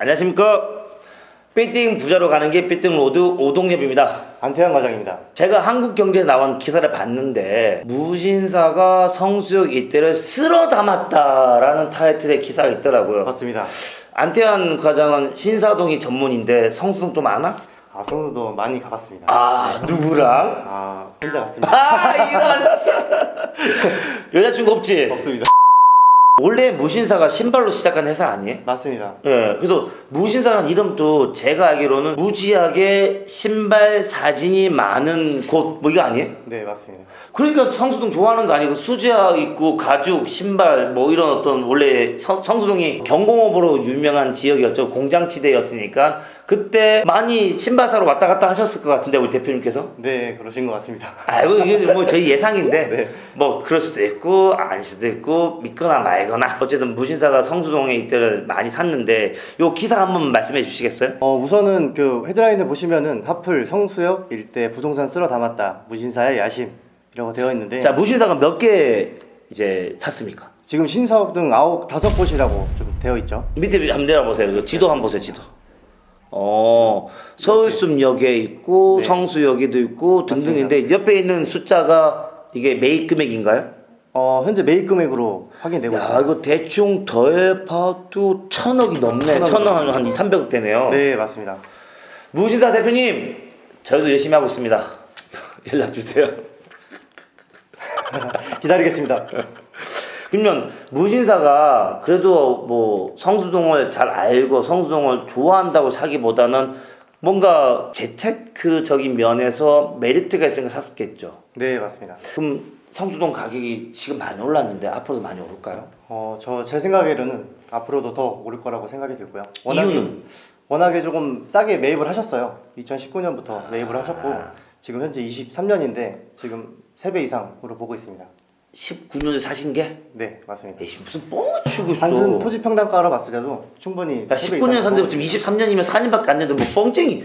안녕하십니까. 빌딩 부자로 가는 게 빌딩 로드 오동엽입니다. 안태현 과장입니다. 제가 한국경제에 나온 기사를 봤는데 무신사가 성수역 일대를 쓸어 담았다라는 타이틀의 기사가 있더라고요. 맞습니다. 안태환 과장은 신사동이 전문인데 성수동 좀 아나? 아, 성수도 많이 가봤습니다. 아 누구랑? 아, 혼자 갔습니다. 아 이런 여자친구 없지? 없습니다. 원래 무신사가 신발로 시작한 회사 아니에요? 맞습니다. 예, 그래서 무신사라는 이름도 제가 알기로는 무지하게 신발 사진이 많은 곳 뭐 이거 아니에요? 네, 맞습니다. 그러니까 성수동 좋아하는 거 아니고 수제화 입고 가죽 신발 뭐 이런 어떤 원래 성, 성수동이 경공업으로 유명한 지역이었죠 공장지대였으니까 그때 많이 신발 사러 왔다 갔다 하셨을 것 같은데 우리 대표님께서 네, 그러신 것 같습니다. 아이고 이게 뭐 저희 예상인데 네. 뭐 그럴 수도 있고 아닐 수도 있고 믿거나 말거나 어쨌든 무신사가 성수동에 이때를 많이 샀는데 요 기사 한번 말씀해 주시겠어요? 어, 우선은 그 헤드라인을 보시면은 하플 성수역 일대 부동산 쓸어 담았다. 무신사의 야심 이라고 되어 있는데 자 무신사가 몇 개 이제 샀습니까? 지금 신사업 등 아홉 다섯 곳이라고 좀 되어 있죠. 밑에 한번 내려보세요. 그 지도 한번 보세요. 지도. 어 서울숲역에 있고 네. 성수역에도 있고 등등인데 옆에 있는 숫자가 이게 매입 금액인가요? 어, 현재 매입 금액으로 확인되고 야 있습니다. 이거 대충 더해봐도 천억이 넘네. 천억이 천억 한, 한 2, 300억 되네요. 네, 맞습니다. 무신사 대표님 저희도 열심히 하고 있습니다. 연락 주세요. 기다리겠습니다. 그러면 무신사가 그래도 뭐 성수동을 잘 알고 성수동을 좋아한다고 사기보다는 뭔가 재테크적인 면에서 메리트가 있으니까 샀겠죠. 네, 맞습니다. 그럼 성수동 가격이 지금 많이 올랐는데 앞으로도 많이 오를까요? 어, 저 제 생각에는 앞으로도 더 오를 거라고 생각이 들고요. 워낙에, 이유는? 워낙에 조금 싸게 매입을 하셨어요. 2019년부터 매입을 하셨고 아. 지금 현재 23년인데 지금 3배 이상으로 보고 있습니다. 19년에 사신 게? 네, 맞습니다. 에이, 무슨 뻥을 치고 있어. 단순 토지 평당가로 봤을 때도 충분히 야, 3배 19년 이상 산데 지금 23년이면 4년밖에 안 됐는데 뭐 뻥쟁이.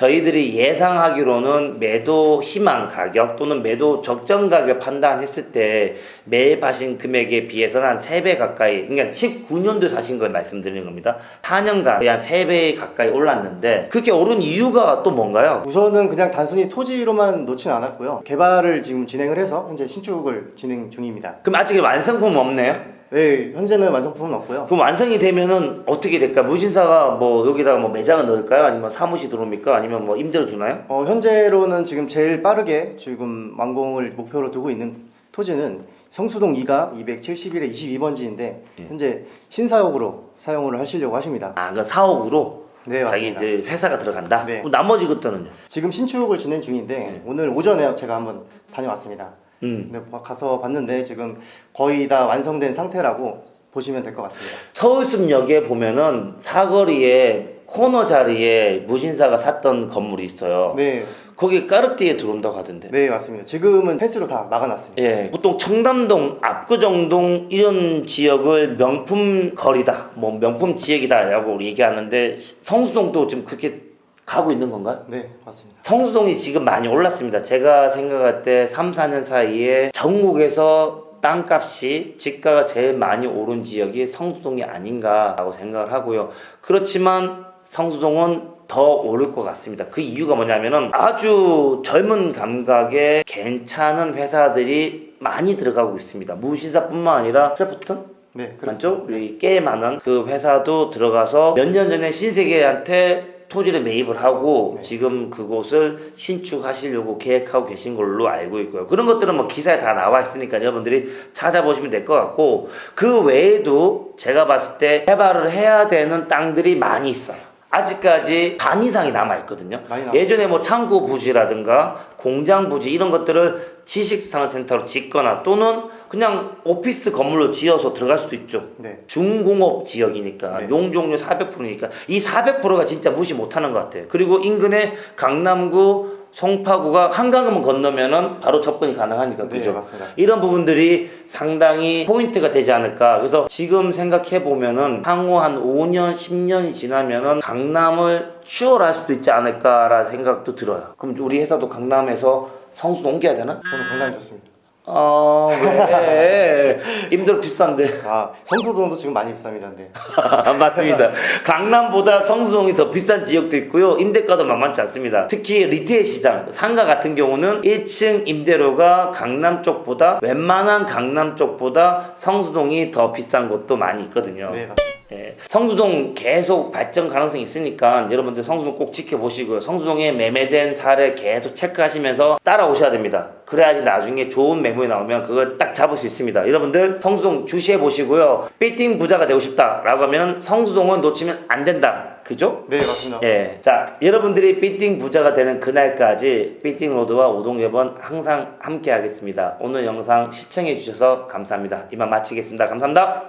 저희들이 예상하기로는 매도 희망 가격 또는 매도 적정 가격 판단했을 때 매입 하신 금액에 비해서는 한 3배 가까이 그러니까 19년도 사신 걸 말씀드리는 겁니다. 4년간 한 3배 가까이 올랐는데 그렇게 오른 이유가 또 뭔가요? 우선은 그냥 단순히 토지로만 놓진 않았고요. 개발을 지금 진행을 해서 현재 신축을 진행 중입니다. 그럼 아직 완성품 없네요? 네, 현재는 완성품은 없고요. 그럼 완성이 되면은 어떻게 될까? 무신사가 뭐 여기다가 뭐 매장을 넣을까요? 아니면 사무실 들어옵니까? 아니면 뭐 임대로 주나요? 어, 현재로는 지금 제일 빠르게 지금 완공을 목표로 두고 있는 토지는 성수동 2가 271에 22번지인데 예. 현재 신사역으로 사용을 하시려고 하십니다. 아, 그 사옥으로 네, 자기 맞습니다. 이제 회사가 들어간다. 네. 그럼 나머지 것들은요? 지금 신축을 진행 중인데 네. 오늘 오전에 제가 한번 다녀왔습니다. 음. 근데 가서 봤는데 지금 거의 다 완성된 상태라고 보시면 될 것 같습니다. 서울숲역에 보면은 사거리에 코너 자리에 무신사가 샀던 건물이 있어요. 네, 거기 까르띠에 들어온다고 하던데. 네 맞습니다. 지금은 펜스로 다 막아놨습니다. 예, 보통 청담동, 압구정동 이런 지역을 명품 거리다, 뭐 명품 지역이다라고 얘기하는데 성수동도 지금 그렇게 가고 있는 건가요? 네, 맞습니다. 성수동이 지금 많이 올랐습니다. 제가 생각할 때 3, 4년 사이에 전국에서 땅값이 집가가 제일 많이 오른 지역이 성수동이 아닌가라고 생각을 하고요. 그렇지만 성수동은 더 오를 것 같습니다. 그 이유가 뭐냐면은 아주 젊은 감각의 괜찮은 회사들이 많이 들어가고 있습니다. 무신사뿐만 아니라 크래프톤 네, 그럼 맞죠? 꽤 많은 그 회사도 들어가서 몇 년 전에 신세계한테 토지를 매입을 하고 네. 지금 그곳을 신축하시려고 계획하고 계신 걸로 알고 있고요. 그런 것들은 뭐 기사에 다 나와 있으니까 여러분들이 찾아보시면 될 것 같고 그 외에도 제가 봤을 때 개발을 해야 되는 땅들이 많이 있어요. 아직까지 반 이상이 남아 있거든요. 예전에 뭐 창고 부지라든가 공장 부지 이런 것들을 지식산업센터로 짓거나 또는 그냥 오피스 건물로 지어서 들어갈 수도 있죠. 네, 중공업 지역이니까 네. 용적률 400%니까 이 400%가 진짜 무시 못하는 것 같아요. 그리고 인근에 강남구, 송파구가 한강을 건너면은 바로 접근이 가능하니까 네 그죠? 맞습니다. 이런 부분들이 상당히 포인트가 되지 않을까. 그래서 지금 생각해 보면은 향후 한 5년, 10년이 지나면은 강남을 추월할 수도 있지 않을까라는 생각도 들어요. 그럼 우리 회사도 강남에서 성수 옮겨야 되나? 저는 강남이 좋습니다. 어, 왜? 임대료 비싼데. 아 성수동도 지금 많이 비쌉니다. 네. 맞습니다. 강남보다 성수동이 더 비싼 지역도 있고요. 임대가도 만만치 않습니다. 특히 리테일 시장, 상가 같은 경우는 1층 임대료가 강남 쪽보다 웬만한 강남 쪽보다 성수동이 더 비싼 곳도 많이 있거든요. 네 맞습니다. 예, 성수동 계속 발전 가능성이 있으니까 여러분들 성수동 꼭 지켜보시고요. 성수동에 매매된 사례 계속 체크하시면서 따라오셔야 됩니다. 그래야지 나중에 좋은 매물이 나오면 그걸 딱 잡을 수 있습니다. 여러분들 성수동 주시해 보시고요. 빌딩 부자가 되고 싶다라고 하면 성수동은 놓치면 안 된다. 그죠? 네 맞습니다. 예. 자, 여러분들이 빌딩 부자가 되는 그날까지 빌딩 로드와 우동여번 항상 함께 하겠습니다. 오늘 영상 시청해 주셔서 감사합니다. 이만 마치겠습니다. 감사합니다.